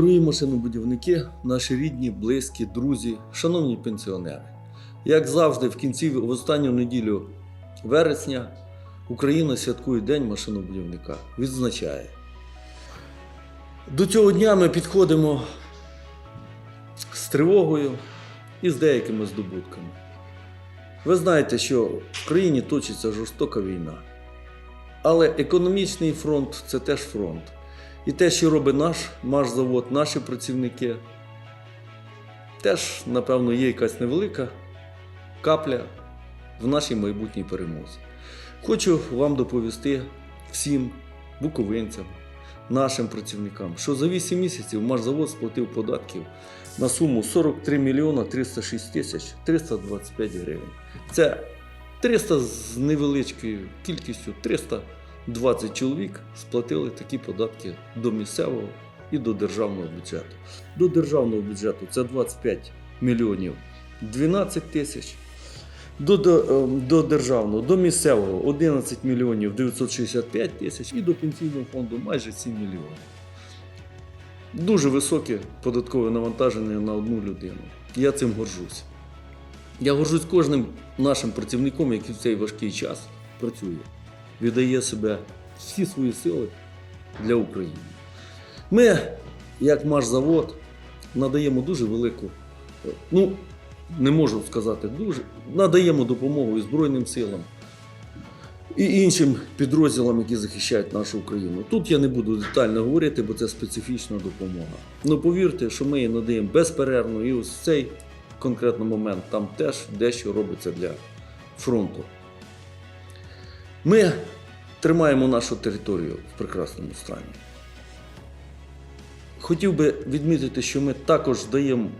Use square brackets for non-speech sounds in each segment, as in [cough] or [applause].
машинобудівники, наші рідні, близькі, друзі, шановні пенсіонери. Як завжди, в кінці в останню неділю вересня Україна святкує День машинобудівника, відзначає. До цього дня ми підходимо з тривогою і з деякими здобутками. Ви знаєте, що в країні точиться жорстока війна. Але економічний фронт це теж фронт. І те, що робить наш машзавод, наші працівники, теж, напевно, є якась невелика капля в нашій майбутній перемозі. Хочу вам доповісти всім буковинцям, нашим працівникам, що за 8 місяців машзавод сплатив податків на суму 43 мільйона 306 тисяч 325 гривень. Це 300 з невеличкою кількістю 320 чоловік сплатили такі податки до місцевого і до державного бюджету. До державного бюджету це 25 мільйонів 12 тисяч. До, до, е, до державного, до місцевого 11 мільйонів 965 тисяч і до пенсійного фонду майже 7 мільйонів. Дуже високе податкове навантаження на одну людину. Я цим горжусь. Я горжусь кожним нашим працівником, який в цей важкий час працює, віддає себе всі свої сили для України. Ми, як Машзавод, надаємо дуже велику, е, ну, не можу сказати дуже, надаємо допомогу і Збройним силам, і іншим підрозділам, які захищають нашу Україну. Тут я не буду детально говорити, бо це специфічна допомога. Ну повірте, що ми її надаємо безперервно, і ось цей конкретний момент там теж дещо робиться для фронту. Ми тримаємо нашу територію в прекрасному стані. Хотів би відмітити, що ми також даємо,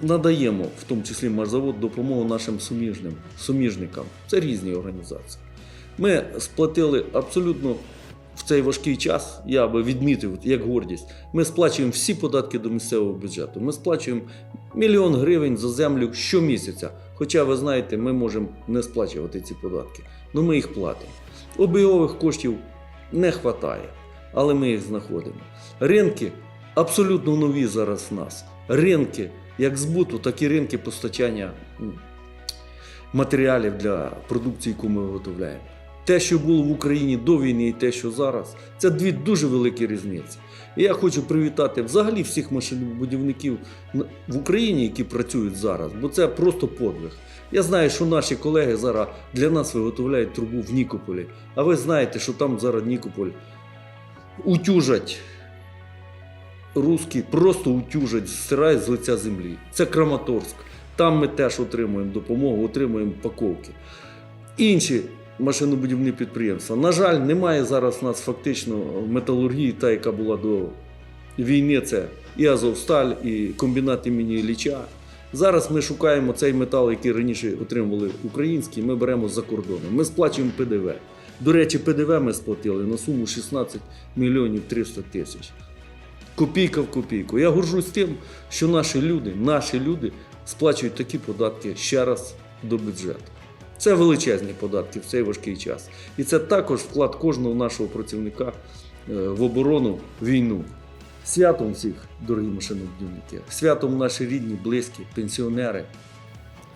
надаємо, в тому числі Марзавод, допомогу нашим суміжним, суміжникам. Це різні організації. Ми сплатили абсолютно в цей важкий час, я би відмітив як гордість, ми сплачуємо всі податки до місцевого бюджету. Ми сплачуємо мільйон гривень за землю щомісяця. Хоча, ви знаєте, ми можемо не сплачувати ці податки, але ми їх платимо. Обігових коштів не вистачає, але ми їх знаходимо. Ринки абсолютно нові зараз в нас. Ринки як збуту, так і ринки постачання матеріалів для продукції, яку ми виготовляємо. Те, що було в Україні до війни, і те, що зараз, це дві дуже великі різниці. І я хочу привітати взагалі всіх машинобудівників в Україні, які працюють зараз, бо це просто подвиг. Я знаю, що наші колеги зараз для нас виготовляють трубу в Нікополі. А ви знаєте, що там зараз Нікополь утюжать русські, просто утюжать, стирають з лиця землі. Це Краматорськ. Там ми теж отримуємо допомогу, отримуємо паковки. Інші машинобудівні підприємства. На жаль, немає зараз у нас фактично металургії, та, яка була до війни. Це і Азовсталь, і комбінат імені Ілліча. Зараз ми шукаємо цей метал, який раніше отримували українські, ми беремо з-за кордону. Ми сплачуємо ПДВ. До речі, ПДВ ми сплатили на суму 16 мільйонів 300 тисяч. Копійка в копійку. Я горжусь тим, що наші люди, наші люди сплачують такі податки ще раз до бюджету. Це величезні податки в цей важкий час. І це також вклад кожного нашого працівника е, в оборону війну. Святом всіх, дорогі машинобудівники, святом наші рідні, близькі, пенсіонери,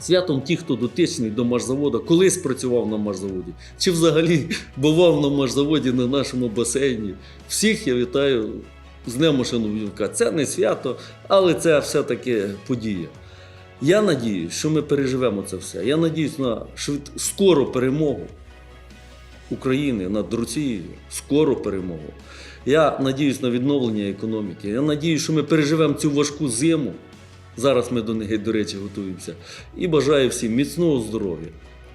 святом ті, хто дотичний до машзаводу, колись працював на машзаводі, чи взагалі [laughs] бував на машзаводі на нашому басейні. Всіх я вітаю з Днем машинобудівника. Це не свято, але це все-таки подія. Я надіюсь, що ми переживемо це все. Я надіюсь на швид... скору перемогу України над Росією, скору перемогу. Я надіюсь на відновлення економіки. Я надіюсь, що ми переживемо цю важку зиму. Зараз ми до неї, до речі, готуємося. І бажаю всім міцного здоров'я,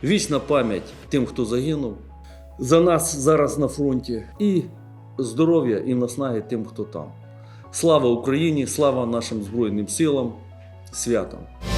вічна пам'ять тим, хто загинув за нас зараз на фронті, і здоров'я і наснаги тим, хто там. Слава Україні, слава нашим Збройним силам, святам!